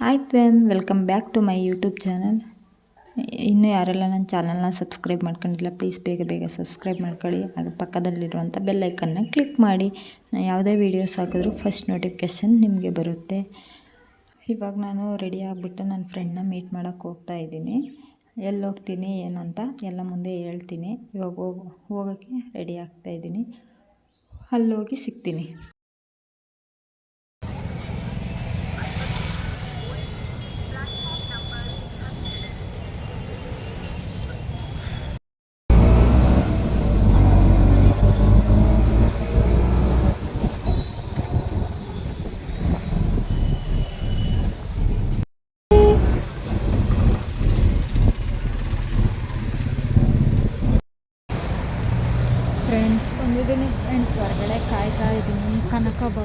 Hi friend welcome back to my YouTube channel ಇನ್ನೂ ಯಾರೆಲ್ಲ ನನ್ನ ಚಾನಲ್ನ ಸಬ್ಸ್ಕ್ರೈಬ್ ಮಾಡ್ಕೊಂಡಿಲ್ಲ ಪ್ಲೀಸ್ ಬೇಗ ಬೇಗ ಸಬ್ಸ್ಕ್ರೈಬ್ ಮಾಡ್ಕೊಳ್ಳಿ. ಹಾಗೆ ಪಕ್ಕದಲ್ಲಿರುವಂಥ ಬೆಲ್ಲೈಕನ್ನ ಕ್ಲಿಕ್ ಮಾಡಿ. ನಾನು ಯಾವುದೇ ವೀಡಿಯೋಸ್ ಹಾಕಿದ್ರು ಫಸ್ಟ್ ನೋಟಿಫಿಕೇಷನ್ ನಿಮಗೆ ಬರುತ್ತೆ. ಇವಾಗ ನಾನು ರೆಡಿ ಆಗಿಬಿಟ್ಟು ನನ್ನ ಫ್ರೆಂಡ್ನ ಮೀಟ್ ಮಾಡೋಕ್ಕೆ ಹೋಗ್ತಾ ಇದ್ದೀನಿ. ಎಲ್ಲಿ ಹೋಗ್ತೀನಿ ಏನಂತ ಎಲ್ಲ ಮುಂದೆ ಹೇಳ್ತೀನಿ. ಇವಾಗ ಹೋಗೋಕ್ಕೆ ರೆಡಿ ಆಗ್ತಾಯಿದ್ದೀನಿ ಅಲ್ಲೋಗಿ ಸಿಗ್ತೀನಿ.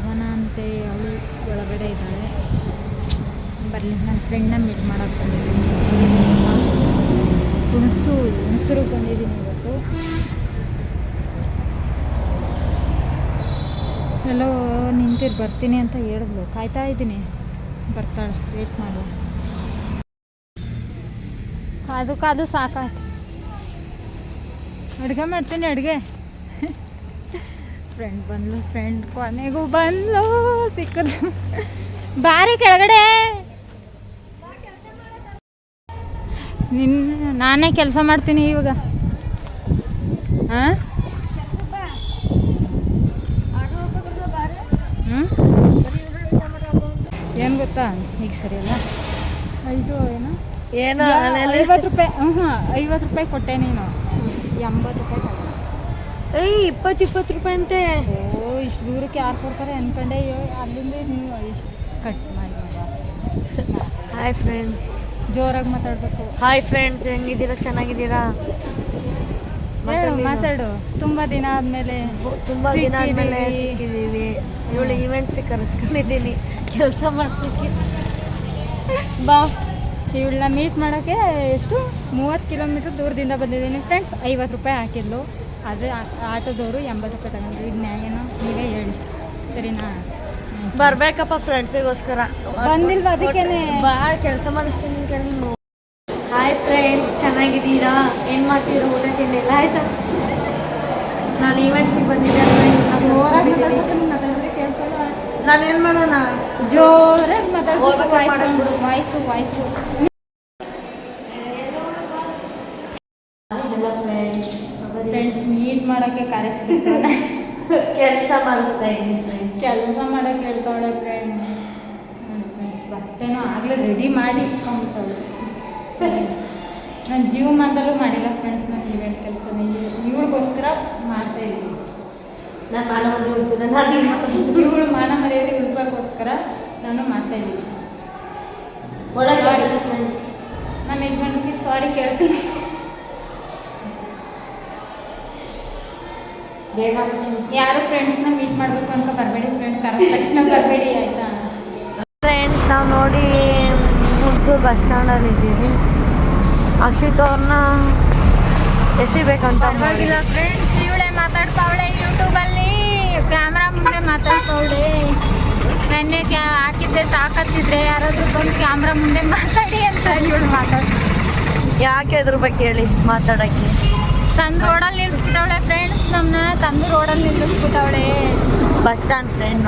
ಪವನ ಅಂತ ಅವಳು ಒಳಗಡೆ ಇದ್ದಾಳೆ. ಬರಲಿ, ನನ್ನ ಫ್ರೆಂಡ್ನ ಮೀಟ್ ಮಾಡೋಕ್ಕೆ ಬಂದಿದ್ದೀನಿ. ಹುಣಸು, ಹುಣಸರು ಬಂದಿದ್ದೀನಿ ಇವತ್ತು. ಹಲೋ ನಿಂತಿರು, ಬರ್ತೀನಿ ಅಂತ ಹೇಳಿದ್ಲು. ಕಾಯ್ತಾ ಇದ್ದೀನಿ. ಬರ್ತಾಳೆ ವೇಟ್ ಮಾಡು. ಕಾದು ಕಾದು ಸಾಕಾಯ್ತು. ಅಡುಗೆ ಮಾಡ್ತೀನಿ, ಅಡುಗೆ. ಫ್ರೆಂಡ್ ಬಂದ್ಲು ಫ್ರೆಂಡ್ ಕೊನೆಗೂ ಬಂದ್ಲು ಸಿಕ್ಕದು ಬಾರಿ ಕೆಳಗಡೆ. ನಿನ್ನ ನಾನೇ ಕೆಲಸ ಮಾಡ್ತೀನಿ ಇವಾಗ. ಹಾಂ ಏನು ಗೊತ್ತಾ? ಈಗ ಸರಿ ಅಲ್ಲ? ಐದು ಏನು? ಏನೋ ಐವತ್ತು ರೂಪಾಯಿ ಹ್ಞೂ ಐವತ್ತು ರೂಪಾಯಿ ಕೊಟ್ಟೆ ನೀನು. ಎಂಬತ್ತು ರೂಪಾಯಿ ಏಯ್ ಇಪ್ಪತ್ತು ಇಪ್ಪತ್ತು ರೂಪಾಯಿ ಅಂತೆ. ಓ ಇಷ್ಟು ದೂರಕ್ಕೆ ಯಾರು ಕೊಡ್ತಾರೆ ಅನ್ಕೊಂಡೆ. ಅಲ್ಲಿಂದ ನೀವು ಇಷ್ಟು ಕಟ್ ಮಾಡಿ ಹಾಯ್ ಫ್ರೆಂಡ್ಸ್ ಜೋರಾಗಿ ಮಾತಾಡ್ಬೇಕು. ಹಾಯ್ ಫ್ರೆಂಡ್ಸ್ ಹೆಂಗಿದ್ದೀರಾ? ಚೆನ್ನಾಗಿದ್ದೀರಾ? ಮಾತಾಡು. ತುಂಬಾ ದಿನ ಆದ್ಮೇಲೆ ತುಂಬಾ ದಿನ ಆದ್ಮೇಲೆ ಸಿಕ್ಕಿದೀವಿ. ಇವಳು ಇವೆಂಟ್ಸಿಗೆ ಕರೆಸ್ಕೊಂಡಿದ್ದೀನಿ ಕೆಲಸ ಮಾಡ್ಸಕ್ಕೆ ಬಾ ಇವಳನ್ನ ಮೀಟ್ ಮಾಡೋಕ್ಕೆ ಎಷ್ಟು? ಮೂವತ್ತು ಕಿಲೋಮೀಟ್ರ್ ದೂರದಿಂದ ಬಂದಿದ್ದೀನಿ. ಫ್ರೆಂಡ್ಸ್ ಐವತ್ತು ರೂಪಾಯಿ ಹಾಕಿದ್ಲು. ಆದರೆ ಆಟೋದವರು ಎಂಬತ್ತು ರೂಪಾಯಿ ತಗೊಂಡ್ರು ಇದು ನ್ಯಾಯನ ನೀವೇ ಹೇಳಿ. ಸರಿನಾ? ಬರ್ಬೇಕಪ್ಪ ಫ್ರೆಂಡ್ಸಿಗೋಸ್ಕರ. ಬಂದಿಲ್ವ ಅದಕ್ಕೆ ಭಾಳ ಕೆಲಸ ಮಾಡಿಸ್ತೀನಿ ಕೆಲವು ಹಾಯ್ ಫ್ರೆಂಡ್ಸ್ ಚೆನ್ನಾಗಿದ್ದೀರಾ? ಏನು ಮಾಡ್ತೀರೋ ಊಟ ತಿಂಡಿ ಎಲ್ಲ ಆಯ್ತಾ? ನಾನು ಈವೆಂಟ್ಸಿಗೆ ಬಂದಿದ್ದೆ ಏನು ಮಾಡೋಣ? ಜೋರಾಗಿ ಮಾತಾಡ್ಬಿಡು ವಾಯ್ಸು ವಾಯ್ಸು ಫ್ರೆಂಡ್ಸ್ ಮೀಟ್ ಮಾಡೋಕ್ಕೆ ಕರೆಸ್ಬಿಟ್ಟು ಕೆಲಸ ಮಾಡಿಸ್ತಾ ಇದ್ದೀನಿ ಫ್ರೆಂಡ್ಸ್ ಕೆಲಸ ಮಾಡೋಕ್ಕೆ ಹೇಳ್ತಾಳೆ ಫ್ರೆಂಡ್ ಬಟ್ಟೆನೂ ಆಗಲೇ ರೆಡಿ ಮಾಡಿ ಇಟ್ಕೊಂಬಿಟ್ಟವಳು. ನಾನು ಜೀವಮಾನದಲ್ಲೂ ಮಾಡಿಲ್ಲ ಫ್ರೆಂಡ್ಸ್ ನಾನು ಇವೆಂಟ್ ಕೆಲಸ ಇವಳಿಗೋಸ್ಕರ ಮಾಡ್ತಾ ಇದ್ದೀನಿ. ನಾನು ಮಾನ ಮರ್ಯಾದೆ ಉಳಿಸಿದ ನಾನು ಇವಳು ಮಾನ ಮರ್ಯಾದೆ ಉಳಿಸೋಕ್ಕೋಸ್ಕರ ನಾನು ಮಾಡ್ತಾ ಇದ್ದೀನಿ. ಒಳಗೆ ಫ್ರೆಂಡ್ಸ್ ನಮ್ಮ ಯಜಮಾನಿಗೆ ಸಾರಿ ಕೇಳ್ತೀನಿ. ಬೇಗ ಯಾರು ಫ್ರೆಂಡ್ಸ್ನ ಮೀಟ್ ಮಾಡಬೇಕು ಅಂತ ಬರಬೇಡಿ ಫ್ರೆಂಡ್ ಕರೆಕ್ಷನ್ ತಕ್ಷಣ ಬರಬೇಡಿ ಫ್ರೆಂಡ್ಸ್ ನಾವು ನೋಡಿ ಹುಣಸೂರು ಬಸ್ ಸ್ಟ್ಯಾಂಡಲ್ಲಿ ಇದ್ದೀವಿ. ಅಕ್ಷಿತ್ ಅವ್ರನ್ನ ಎಸಿಬೇಕಂತ ಪರವಾಗಿಲ್ಲ ಫ್ರೆಂಡ್ಸ್ ಇವಳೆ ಮಾತಾಡ್ತಾವಳೆ ಯೂಟ್ಯೂಬಲ್ಲಿ ಕ್ಯಾಮ್ರಾ ಮುಂದೆ ಮಾತಾಡ್ತಾವಳೆ. ನೆನ್ನೆ ಕ್ಯಾ ಹಾಕಿದ್ದೆ ತಾಕತ್ತಿದ್ರೆ ಯಾರಾದರೂ ಬಂದು ಕ್ಯಾಮ್ರಾ ಮುಂದೆ ಮಾತಾಡಿ ಅಂತ ಇವಳು ಮಾತಾಡ್ತಾಳೆ. ಯಾಕೆ ಅದ್ರ ಬಗ್ಗೆ ಹೇಳಿ ಮಾತಾಡೋಕ್ಕೆ? ತಂದು ರೋಡಲ್ಲಿ ನಿಲ್ಸ್ಬಿಟ್ಟವಳೆ ಫ್ರೆಂಡ್ ನಮ್ಮನ್ನ ತಂದು ರೋಡಲ್ಲಿ ನಿಲ್ಲಿಸ್ಬಿಟ್ಟವಳೆ bus stand friend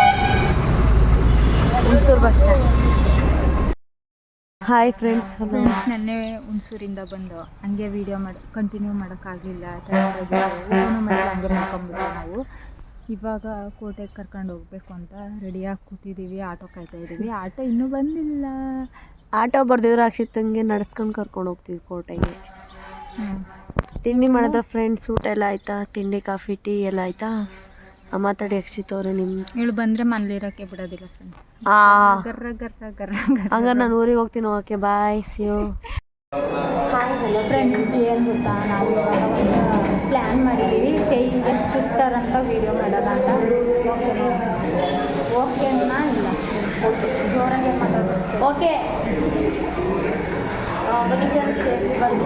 Hunsur bus stand hi friends friends ನೆನ್ನೆ ಹುಣಸೂರಿಂದ ಬಂದು ಹಂಗೆ ವೀಡಿಯೋ ಮಾಡಿ ಕಂಟಿನ್ಯೂ ಮಾಡೋಕ್ಕಾಗಲಿಲ್ಲ. ಫೋನು ಮಾಡಿ ಹಂಗೆ ಮಾಡ್ಕೊಂಡ್ಬಿಟ್ಟು ನಾವು. ಇವಾಗ ಕೋಟೆಗೆ ಕರ್ಕೊಂಡು ಹೋಗ್ಬೇಕು ಅಂತ ರೆಡಿಯಾಗಿ ಕೂತಿದ್ದೀವಿ ಆಟೋ ಕಾಯ್ತಾ ಇದ್ದೀವಿ ಆಟೋ ಇನ್ನೂ ಬಂದಿಲ್ಲ. ಆಟೋ ಬರ್ದಿವ್ರು ಅಕ್ಷಿತ್ ಹಂಗೆ ನಡೆಸ್ಕೊಂಡು ಕರ್ಕೊಂಡು ಹೋಗ್ತೀವಿ ಕೋಟೆಗೆ. ಹ್ಞೂ ತಿಂಡಿ ಮಾಡಿದ್ರ ಫ್ರೆಂಡ್ಸ್ ಊಟ ಎಲ್ಲ ಆಯ್ತಾ? ತಿಂಡಿ ಕಾಫಿ ಟೀ ಎಲ್ಲ ಆಯ್ತಾ? ಮಾತಾಡಿ ಅಕ್ಷಿತ್ ಅವ್ರೆ ನಿಮ್ಮ ಇಳು ಬಂದ್ರೆ ಮನೇಲಿರೋಕ್ಕೆ ಬಿಡೋದಿಲ್ಲ ಹಂಗಾರೆ ನಾನು ಊರಿಗೆ ಹೋಗ್ತೀನಿ okay bye see you hi hello friends ಏನು ಗೊತ್ತಾ? ನಾವು ಇವಾಗ ಒಂದು ಪ್ಲ್ಯಾನ್ ಮಾಡಿದ್ದೀವಿ. ಸೇವಿಂಗ್ ಸಿಸ್ಟರ್ ಅಂತ ವೀಡಿಯೋ ಮಾಡೋಣ ಅಂತ. ಓಕೆ ಅನ್ನ ಇಲ್ಲ. ಜೋರಾಗಿ ಮಾತಾಡೋದು ಓಕೆ ಬನ್ನಿ ಫ್ರೆಂಡ್ಸ್ ಕೇಸರಿ ಬಂದು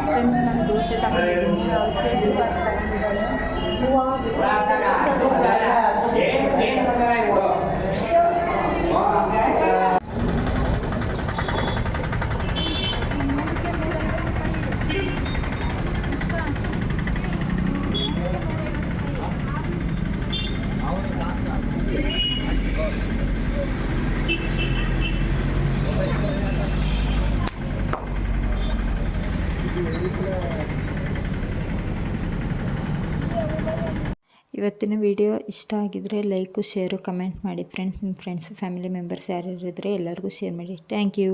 ಫ್ರೆಂಡ್ಸ್ ನಾನು ದೋಸೆ ತಗೊಂಡಿದ್ದೀನಿ ಅವ್ರು ಕೇಸರಿ ಬಾತ್ ತಗೊಂಡಿದ್ದಾರೆ ಇವತ್ತಿನ ವಿಡಿಯೋ ಇಷ್ಟ ಆಗಿದ್ರೆ ಲೈಕು, ಶೇರು, ಕಮೆಂಟ್ ಮಾಡಿ. ಫ್ರೆಂಡ್ಸ್ ನಿಮ್ಮ ಫ್ರೆಂಡ್ಸು ಫ್ಯಾಮಿಲಿ ಮೆಂಬರ್ಸ್ ಯಾರ್ಯಾರಿದ್ರೆ ಎಲ್ಲರಿಗೂ ಶೇರ್ ಮಾಡಿ. Thank you